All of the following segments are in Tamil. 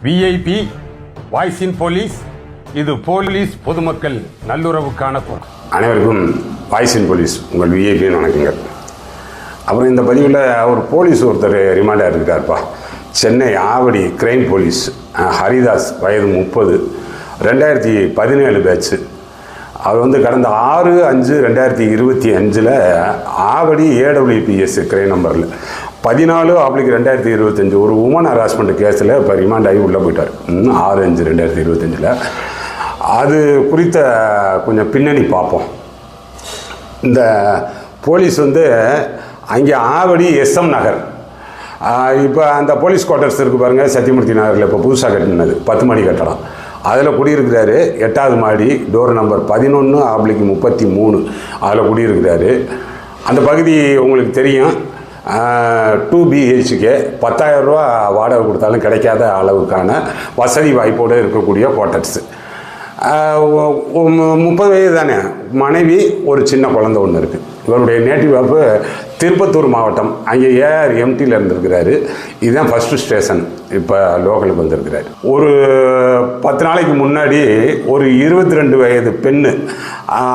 விஐபி வாய்ஸ் இன் போலீஸ் இது போலீஸ் பொதுமக்கள் நல்லுறவுக்கான குரல். அனைவருக்கும் வாய்ஸ் இன் போலீஸ் உங்கள் விஐபின்னு வணக்கங்க அப்புறம் இந்த பதிவில் அவர் போலீஸ் ஒருத்தர் ரிமாண்டாக இருக்கார்ப்பா சென்னை ஆவடி கிரைம் போலீஸ் ஹரிதாஸ் வயது முப்பது ரெண்டாயிரத்தி பதினேழு பேட்ச்சு அவர் வந்து கடந்த ஆறு அஞ்சு ரெண்டாயிரத்தி இருபத்தி அஞ்சில் ஆவடி ஏடபிள்யூபிஎஸ் கிரைம் நம்பரில் பதினாலு ஆப்ளிக் ரெண்டாயிரத்தி இருபத்தஞ்சு ஒரு உமன் ஹராஸ்மெண்ட் கேஸில் இப்போ ரிமாண்ட் ஆகி உள்ளே போயிட்டார். ஆறு அஞ்சு ரெண்டாயிரத்தி இருபத்தஞ்சில். அது குறித்த கொஞ்சம் பின்னணி பார்ப்போம். இந்த போலீஸ் வந்து அங்கே ஆவடி எஸ்எம் நகர். இப்போ அந்த போலீஸ் குவார்ட்டர்ஸ் இருக்குது பாருங்கள் சத்தியமூர்த்தி நகரில் இப்போ புதுசாக கட்டினது பத்து மணி கட்டடம். அதில் குடியிருக்கிறாரு எட்டாவது மாடி டோர் நம்பர் பதினொன்று ஆப்ளிக்கு முப்பத்தி மூணு அதில் குடியிருக்கிறாரு. அந்த பகுதி உங்களுக்கு தெரியும். டூ பிஹெச்கே பத்தாயிரரூபா வாடகை கொடுத்தாலும் கிடைக்காத அளவுக்கான வசதி வாய்ப்போடு இருக்கக்கூடிய குவார்ட்டர்ஸு முப்பது வயது தானே? மனைவி ஒரு சின்ன குழந்தை ஒன்று இருக்குது இவருடைய நேட்டிவ் ஆஃப் திருப்பத்தூர் மாவட்டம் அங்கே ஏஆர் எம்டியில் இருந்திருக்கிறாரு. இதுதான் ஃபஸ்ட்டு ஸ்டேஷன் இப்போ லோக்கலுக்கு வந்திருக்கிறாரு. ஒரு பத்து நாளைக்கு முன்னாடி ஒரு இருபத்தி ரெண்டு வயது பெண்ணு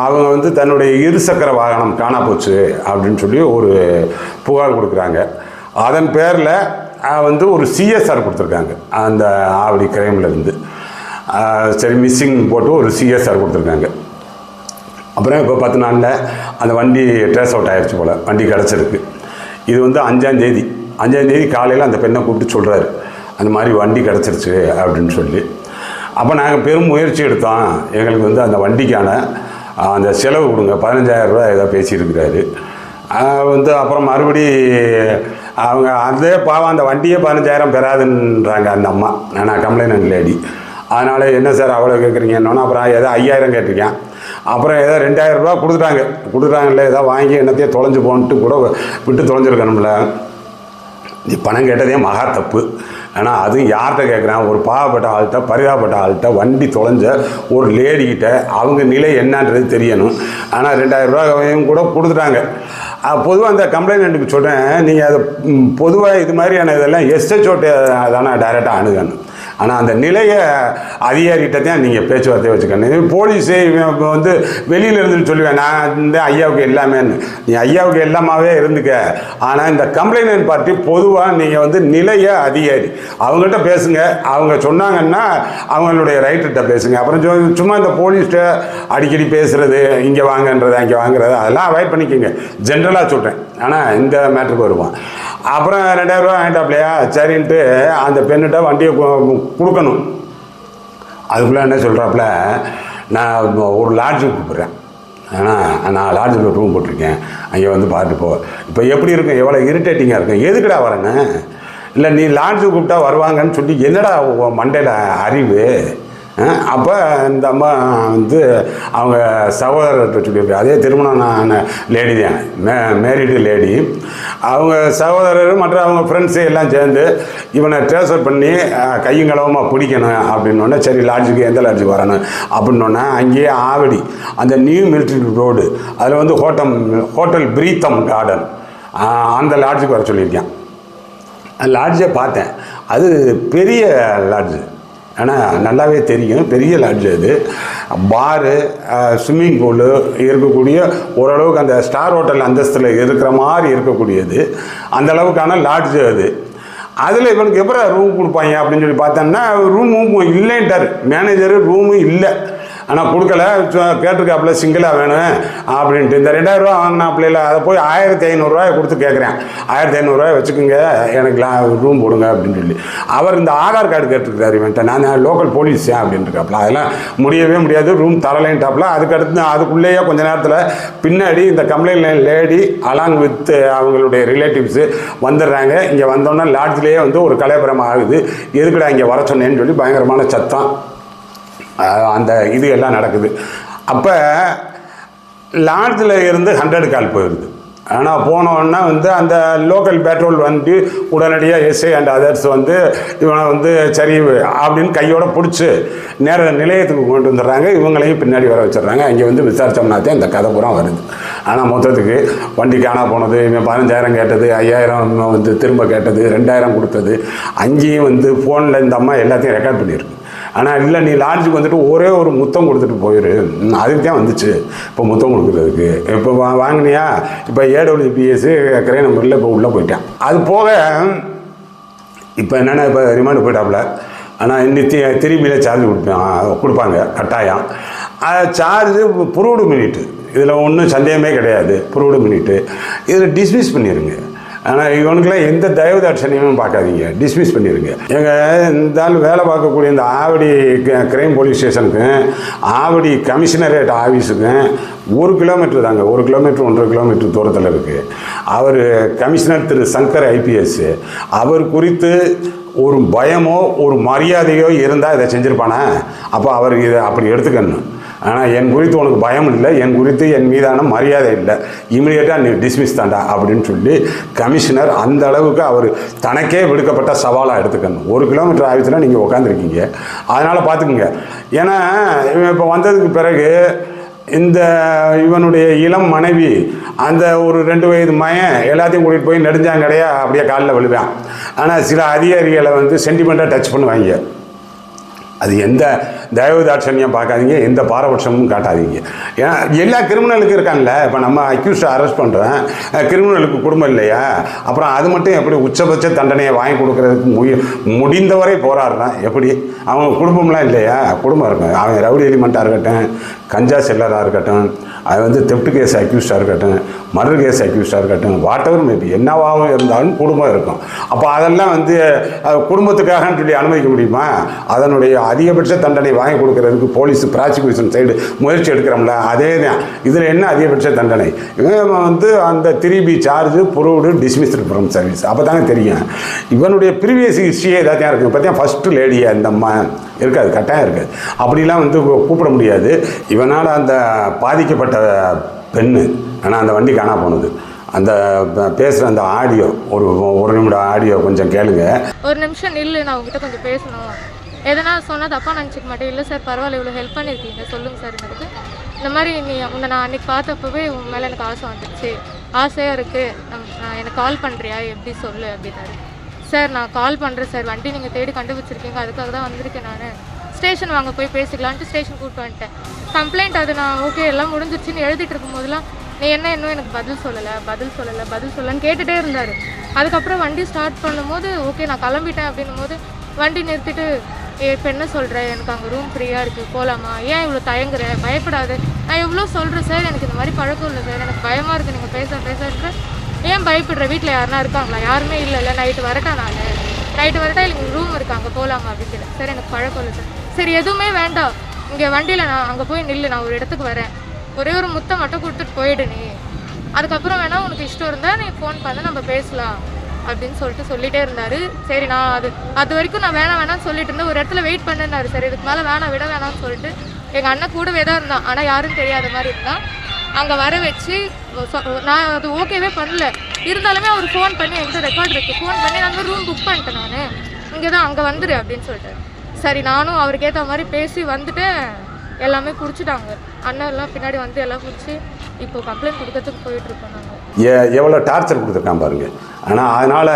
அவங்க வந்து தன்னுடைய இருசக்கர வாகனம் காணா போச்சு அப்படின்னு சொல்லி ஒரு புகார் கொடுக்குறாங்க. அதன் பேரில் வந்து ஒரு சிஎஸ்ஆர் கொடுத்துருக்காங்க அந்த ஆவடி கிரைம்லேருந்து சரி மிஸ்ஸிங் போட்டு ஒரு சிஎஸ்ஆர் கொடுத்துருக்காங்க. அப்புறம் இப்போ பத்து நாளில் அந்த வண்டி ட்ரேஸ் அவுட் ஆயிடுச்சு போல். வண்டி கிடச்சிருக்கு. இது வந்து அஞ்சாந்தேதி அஞ்சாந்தேதி காலையில் அந்த பெண்ணை கூப்பிட்டு சொல்கிறாரு அந்த மாதிரி வண்டி கிடச்சிருச்சு அப்படின்னு சொல்லி. அப்போ நாங்கள் பெரும் முயற்சி எடுத்தோம். எங்களுக்கு வந்து அந்த வண்டிக்கான அந்த செலவு கொடுங்க. பதினஞ்சாயிரம் ரூபாய் ஏதோ பேசியிருக்கிறாரு. வந்து அப்புறம் மறுபடி அவங்க அதே பாவம் அந்த வண்டியே பதினஞ்சாயிரம் பெறாதுன்றாங்க அந்த அம்மா. நான் கம்ப்ளைண்ட் லேடி அதனால் என்ன சார் அவ்வளோ கேட்குறீங்கன்னு அப்புறம் ஏதோ ஐயாயிரம் கேட்டிருக்கேன். அப்புறம் ஏதோ ரெண்டாயிரம் ரூபா கொடுத்துட்டாங்க. கொடுத்துட்டாங்கல்ல ஏதோ வாங்கி என்னத்தையும் தொலைஞ்சு போன்ட்டு கூட விட்டு தொலைஞ்சிருக்கணும்ல நீ பணம் கேட்டதே மகா தப்பு. ஆனால் அதுவும் யார்கிட்ட கேட்குறான் ஒரு பாவப்பட்ட ஆள்கிட்ட பரிதாபப்பட்ட ஆள்கிட்ட வண்டி தொலைஞ்ச ஒரு லேடிக்கிட்ட அவங்க நிலை என்னன்றது தெரியணும். ஆனால் ரெண்டாயிரம் ரூபாயும் கூட கொடுத்துட்டாங்க. பொதுவாக அந்த கம்ப்ளைண்ட்டுக்கு சொல்கிறேன் நீங்கள் அதை பொதுவாக இது மாதிரியான இதெல்லாம் எஸ்எச்ஓட்டை தானே டைரெக்டாக அணுகணும். ஆனால் அந்த நிலையை அதிகாரிகிட்ட தான் நீங்கள் பேச்சுவார்த்தை வச்சுக்கணும். இது போலீஸே இப்போ வந்து வெளியில் இருந்து சொல்லுவேன். நான் இந்த ஐயாவுக்கு எல்லாமேன்னு நீ ஐயாவுக்கு எல்லாமாவே இருந்துக்க. ஆனால் இந்த கம்ப்ளைண்ட் பார்ட்டி பொதுவாக நீங்கள் வந்து நிலைய அதிகாரி. அவங்ககிட்ட பேசுங்க. அவங்க சொன்னாங்கன்னா அவங்களுடைய ரைட்டர்கிட்ட பேசுங்க. அப்புறம் சு- சும்மா இந்த போலீஸ்கிட்ட அடிக்கடி பேசுகிறது இங்கே வாங்கன்றது அங்கே வாங்குறது அதெல்லாம் அவாய்ட் பண்ணிக்கோங்க. ஜென்ரலாக சொல்கிறேன் ஆனால் இந்த மேட்ருக்கு வருவான். அப்புறம் ரெண்டாயிரம் ரூபா வாங்கிட்டாப்லையா? சரின்ட்டு அந்த பெண்ணிட்ட வண்டியை கொடுக்கணும். அதுக்குள்ளே என்ன சொல்கிறாப்புல நான் ஒரு லாட்ஜுக்கு கூப்பிட்றேன் ஆனால் நான் லாட்ஜில் ரூம் போட்டிருக்கேன். அங்கே வந்து பார்த்துட்டு போ. இப்போ எப்படி இருக்கும்? எவ்வளோ இரிட்டேட்டிங்காக இருக்கும்? எதுக்குடா வரேன்னு இல்லை நீ லாட்ஜுக்கு கூப்பிட்டா வருவாங்கன்னு சொல்லி என்னடா மண்டையில் அறிவு? அப்போ இந்த அம்மா வந்து அவங்க சகோதரர்கிட்ட சொல்லியிருக்கு அதே திருமணம் நான் லேடி தான். மே மேரிடு லேடி அவங்க சகோதரர் மற்ற அவங்க ஃப்ரெண்ட்ஸு எல்லாம் சேர்ந்து இவனை ட்ரேசர் பண்ணி கையும் கலவமாக பிடிக்கணும் அப்படின்னோடனே சரி லாட்ஜுக்கு எந்த லாட்ஜுக்கு வரணும் அப்படின்னோடனே அங்கேயே ஆவடி அந்த நியூ மிலிட்ரி ரோடு அதில் வந்து ஹோட்டம் ஹோட்டல் பிரீத்தம் கார்டன் அந்த லாட்ஜுக்கு வர சொல்லியிருக்கேன். லாட்ஜை பார்த்தேன். அது பெரிய லாட்ஜு ஆனால் நல்லாவே தெரியும். பெரிய லாட்ஜ் அது. பாரு ஸ்விம்மிங் பூலு இருக்கக்கூடிய ஓரளவுக்கு அந்த ஸ்டார் ஹோட்டல் அந்தஸ்தில் இருக்கிற மாதிரி இருக்கக்கூடியது. அந்த அளவுக்கான லாட்ஜ் அது. அதில் இவனுக்கு எப்போ ரூம் கொடுப்பாங்க அப்படின்னு சொல்லி பார்த்தோம்னா ரூமும் இல்லைன்ட்டார். மேனேஜரு ரூமும் இல்லை. ஆனால் கொடுக்கல. கேட்டிருக்காப்புல சிங்கிளாக வேணும் அப்படின்ட்டு. இந்த ரெண்டாயிரரூவா வாங்கினாப்புல அதை போய் ஆயிரத்தி ஐநூறுரூவாயை கொடுத்து கேட்குறேன் ஆயிரத்தி ஐநூறுரூவாய் வச்சுக்கோங்க எனக்கு ரூம் போடுங்க அப்படின்னு சொல்லி. அவர் இந்த ஆதார் கார்டு கேட்டிருக்காரு இவன்ட்ட. நான் லோக்கல் போலீஸ் அப்படின்னு இருக்காப்புல அதெல்லாம் முடியவே முடியாது ரூம் தரலைன்ட்டாப்புல. அதுக்கடுத்து அதுக்குள்ளேயே கொஞ்ச நேரத்தில் பின்னாடி இந்த கம்ப்ளைண்ட் லேடி அலாங் வித் அவங்களுடைய ரிலேட்டிவ்ஸு வந்துடுறாங்க. இங்கே வந்தோன்னே லாட்ஜ்லேயே வந்து ஒரு கலைபுரம் ஆகுது எதுக்குடா இங்கே வர சொன்னேன்னு சொல்லி பயங்கரமான சத்தம். அந்த இது எல்லாம் நடக்குது. அப்போ லார்ஜில் இருந்து ஹண்ட்ரட் கால் போயிடுது ஆனால் போனோன்னா வந்து அந்த லோக்கல் பெட்ரோல் வந்து உடனடியாக எஸ்ஐ அண்ட் அதர்ஸ் வந்து இவனை வந்து சரி அப்படின்னு கையோட பிடிச்சி நேர நிலையத்துக்கு கொண்டு வந்துடுறாங்க. இவங்களையும் பின்னாடி வர வச்சிடுறாங்க. அங்கே வந்து விசாரித்தோம்னா தான் இந்த கதை பூரா வருது. ஆனால் மொத்தத்துக்கு வண்டி காணா போனது இவன் பதினஞ்சாயிரம் கேட்டது ஐயாயிரம் வந்து திரும்ப கேட்டது ரெண்டாயிரம் கொடுத்தது. அங்கேயும் வந்து ஃபோனில் இந்த அம்மா எல்லாத்தையும் ரெக்கார்ட் பண்ணியிருக்கு. ஆனால் இல்லை நீ லாட்ஜுக்கு வந்துட்டு ஒரே ஒரு முத்தம் கொடுத்துட்டு போயிரு. அதுக்கு தான் வந்துச்சு. இப்போ முத்தம் கொடுக்குறதுக்கு. இப்போ வா வாங்கினியா? இப்போ ஏடபிள்யூபிஎஸ் கிரே நம்பரில் இப்போ உள்ளே போயிட்டான். அது போக இப்போ என்னென்னா இப்போ ரிமாண்டு போயிட்டாப்புல. ஆனால் இன்னி திரும்பியில் சார்ஜ் கொடுப்பான் கொடுப்பாங்க கட்டாயம். Charge proved minute. இதில் ஒன்றும் சந்தேகமே கிடையாது. Proved minute. இதில் டிஸ்மிஸ் பண்ணிடுங்க ஆனால் இவனுக்குலாம் எந்த தயவு தாட்சணியமும் பார்க்காதீங்க. டிஸ்மிஸ் பண்ணிடுங்க எங்கள் இந்த ஆள் வேலை பார்க்கக்கூடிய இந்த ஆவடி கிரைம் போலீஸ் ஸ்டேஷனுக்கும் ஆவடி கமிஷனரேட் ஆஃபீஸுக்கும் ஒரு கிலோமீட்டர் தாங்க. ஒரு கிலோமீட்டர் ஒன்றரை கிலோமீட்டர் தூரத்தில் இருக்குது அவர் கமிஷனர் திரு சங்கர் ஐபிஎஸ் அவர் குறித்து ஒரு பயமோ ஒரு மரியாதையோ இருந்தால் இதை செஞ்சுருப்பானே? அப்போ அவருக்கு இதை அப்படி எடுத்துக்கணும். ஆனால் என் குறித்து உனக்கு பயம் இல்லை என் குறித்து என் மீதான மரியாதை இல்லை. இமீடியட்டாக நீ டிஸ்மிஸ் தாண்டா அப்படின்னு சொல்லி கமிஷனர் அந்த அளவுக்கு அவர் தனக்கே விடுக்கப்பட்ட சவாலாக எடுத்துக்கணும். ஒரு கிலோமீட்டர் ஆயிடுச்சுன்னா நீங்கள் உட்காந்துருக்கீங்க அதனால் பார்த்துக்குங்க ஏன்னா இவன் இப்போ வந்ததுக்கு பிறகு இந்த இவனுடைய இளம் மனைவி அந்த ஒரு ரெண்டு வயது மயன் எல்லாத்தையும் கூட்டிகிட்டு போய் நெடுஞ்சாங்கடையா அப்படியே காலில் விழுவான். ஆனால் சில அதிகாரிகளை வந்து சென்டிமெண்ட்டாக டச் பண்ணுவாங்க. அது எந்த தயவு தாட்சண்யம் பார்க்காதீங்க எந்த பாரபட்சமும் காட்டாதீங்க. ஏன்னா எல்லா கிரிமினலுக்கும் இருக்காங்கல்ல இப்போ நம்ம அக்யூஸ்டை அரெஸ்ட் பண்ணுறேன் கிரிமினலுக்கு குடும்பம் இல்லையா? அப்புறம் அது மட்டும் எப்படி உச்சபட்ச தண்டனையை வாங்கி கொடுக்கறதுக்கு முய முடிந்தவரை போராடுறான் எப்படி? அவங்க குடும்பம்லாம் இல்லையா? குடும்பம் இருக்கும் அவன் ரவுடி எலிமெண்ட்டாக இருக்கட்டும் கஞ்சா செல்லராக இருக்கட்டும் அது வந்து தெப்ட் கேஸ் அக்யூஸ்டாக இருக்கட்டும் மர்டர் கேஸ் அக்யூஸ்டாக இருக்கட்டும் வாட் எவர் மேபி என்னவாகவும் இருந்தாலும் குடும்பம் இருக்கும். அப்போ அதெல்லாம் வந்து குடும்பத்துக்காகன்னு சொல்லி அனுமதிக்க முடியுமா? அதனுடைய அதிகபட்ச தண்டனை வாங்கி கொடுக்கறதுக்கு போலீஸ் ப்ராசிக்யூஷன் சைடு முயற்சி எடுக்கிறோம்ல அதே தான். இதில் என்ன அதிகபட்ச தண்டனை? இவன் வந்து அந்த three B charge proved dismissed from service அப்போ தாங்க தெரியும். இவனுடைய ப்ரீவியஸ் ஹிஸ்ட்ரியே இதாக இருக்கும் பார்த்தீங்கன்னா ஃபஸ்ட்டு லேடியா இந்த அம்மா இருக்காது கட்டாயம் இருக்காது அப்படிலாம் வந்து கூப்பிட முடியாது. இவனால் அந்த பாதிக்கப்பட்ட பெண்ணு ஆனால் அந்த வண்டி காணா போனது. அந்த பேசுகிற அந்த ஆடியோ ஒரு ஒரு நிமிடம் ஆடியோ கொஞ்சம் கேளுங்க. ஒரு நிமிஷம் நில்லு நான் உங்ககிட்ட கொஞ்சம் பேசணும். எதனா சொன்னால் தப்பாக நினச்சிக்க மாட்டேன். இல்லை சார் பரவாயில்ல இவ்வளோ ஹெல்ப் பண்ணியிருக்கீங்க. சொல்லுங்கள் சார் எனக்கு. இந்த மாதிரி நீ உன்னை நான் அன்றைக்கி பார்த்தப்பவே உன் மேலே எனக்கு ஆசை வந்துடுச்சு ஆசையாக இருக்குது நான் எனக்கு கால் பண்ணுறியா எப்படி சொல்லு? அப்படின்னாரு. சார் நான் கால் பண்ணுறேன் சார். வண்டி நீங்கள் தேடி கண்டுபிடிச்சிருக்கீங்க. அதுக்காக தான் வந்திருக்கேன் நான். ஸ்டேஷன் வாங்க போய் பேசிக்கலான்ட்டு ஸ்டேஷன் கூப்பிட்டு வந்துட்டேன். கம்ப்ளைண்ட் அது நான் ஓகே எல்லாம் முடிஞ்சிருச்சுன்னு எழுதிட்டு இருக்கும்போதெல்லாம் நீ என்ன இன்னும் எனக்கு பதில் சொல்லலை? பதில் சொல்லலை? பதில் சொல்லலைன்னு கேட்டுகிட்டே இருந்தார். அதுக்கப்புறம் வண்டி ஸ்டார்ட் பண்ணும்போது ஓகே நான் கிளம்பிட்டேன் அப்படின்னும் போது வண்டி நிறுத்திட்டு இப்போ என்ன சொல்கிற எனக்கு அங்கே ரூம் ஃப்ரீயாக இருக்குது போகலாமா ஏன் இவ்வளோ தயங்குற? பயப்படாது. நான் எவ்வளோ சொல்கிறேன் சார் எனக்கு இந்த மாதிரி பழக்கம் இல்லை சார் எனக்கு பயமாக இருக்குது நீங்கள் பேச பேசன்ற ஏன் பயப்படுற? வீட்டில் யாருனா இருக்காங்களா? யாருமே இல்லைல்ல நைட்டு வரட்டா நான்? நைட்டு வரட்டா இல்லை ரூம் இருக்குது அங்கே போகலாமா அப்படின்னு சார் எனக்கு பழக்கம் இல்லை சார் சரி எதுவுமே வேண்டாம். இங்கே வண்டியில் நான் அங்கே போய் நில்லு. நான் ஒரு இடத்துக்கு வரேன். ஒரே ஒரு முத்தை மட்டும் கொடுத்துட்டு போயிடு நீ. அதுக்கப்புறம் வேணால் உனக்கு இஷ்டம் இருந்தால் நீ ஃபோன் பண்ண. நம்ம பேசலாம். அப்படின்னு சொல்லிட்டு சொல்லிட்டே இருந்தார். சரி நான் அது அது வரைக்கும் நான் வேணாம் வேணாம்னு சொல்லிட்டு இருந்தேன். ஒரு இடத்துல வெயிட் பண்ணுனாரு சரி இதுக்கு மேலே வேணாம் விட வேணாம்னு சொல்லிட்டு எங்கள் அண்ணன் கூடவே தான் இருந்தான். ஆனால் யாரும் தெரியாத மாதிரி இருந்தான். அங்கே வர வச்சு நான் அது ஓகேவே பண்ணல. இருந்தாலுமே அவர் ஃபோன் பண்ணி என்கிட்ட ரெக்கார்ட் இருக்குது ஃபோன் பண்ணி நான் ரூம் புக் பண்ணிட்டேன் நான். இங்கே தான் அங்கே வந்துடு அப்படின்னு சொல்லிட்டு சரி நானும் அவருக்கு ஏற்ற மாதிரி பேசி வந்துட்டேன். எல்லாமே குடிச்சிட்டாங்க அண்ணன் எல்லாம் பின்னாடி வந்து எல்லாம் குடிச்சு இப்போ கம்ப்ளைண்ட் கொடுக்கறதுக்கு போயிட்டு இருக்கோம் நாங்கள் எவ்வளோ டார்ச்சர் கொடுத்துருக்கான் பாருங்கள் ஆனால் அதனால்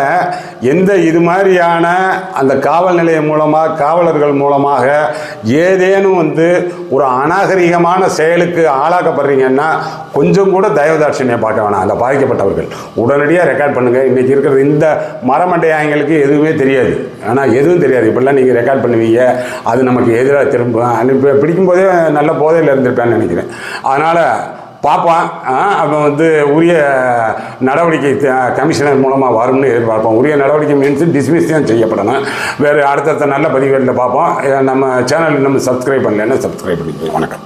எந்த இது மாதிரியான அந்த காவல் நிலையம் மூலமாக காவலர்கள் மூலமாக ஏதேனும் வந்து ஒரு அநாகரிகமான செயலுக்கு ஆளாக்கப்படுறீங்கன்னா கொஞ்சம் கூட தயவுதாட்சியம் பார்க்க வேணாம். அந்த பாதிக்கப்பட்டவர்கள். உடனடியாக ரெக்கார்ட் பண்ணுங்கள் இன்றைக்கி இருக்கிறது இந்த மரமண்டையாயங்களுக்கு எதுவுமே தெரியாது. ஆனால் எதுவும் தெரியாது. இப்படிலாம் நீங்கள் ரெக்கார்ட் பண்ணுவீங்க. அது நமக்கு எதிராக திரும்ப அனுப்பி பிடிக்கும்போதே நல்ல போதையில் இருந்திருப்பேன்னு நினைக்கிறேன். அதனால் பார்ப்பான் அவன் வந்து உரிய நடவடிக்கை கமிஷனர் மூலமாக வரும்னு எதிர்பார்ப்போம். உரிய நடவடிக்கை மீன்ஸ் டிஸ்மிஸ் தான் செய்யப்படணும். வேறு அடுத்தடுத்த நல்ல பதிவுகளில் பார்ப்போம். நம்ம சேனல் நம்ம சப்ஸ்கிரைப் பண்ணலன்னா சப்ஸ்கிரைப் பண்ணிக்கோங்க. வணக்கம்.